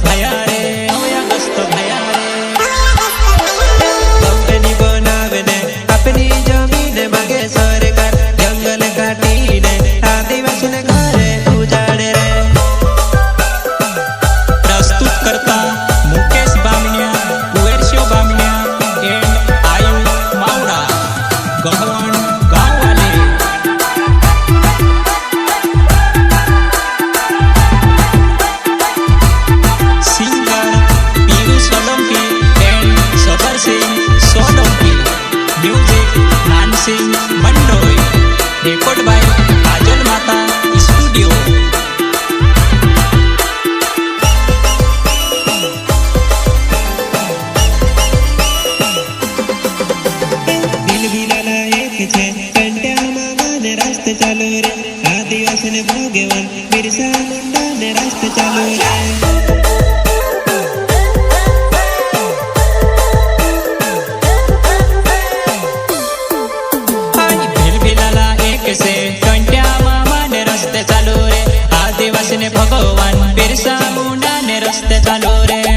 toca Don ચાલો રે આ દિવસ ને ભોગવન બિરસા મુંડાને રાસ્તે ચાલો રે ભગવાન બિરસા મુંડા ને રસ્તે ચાલો રે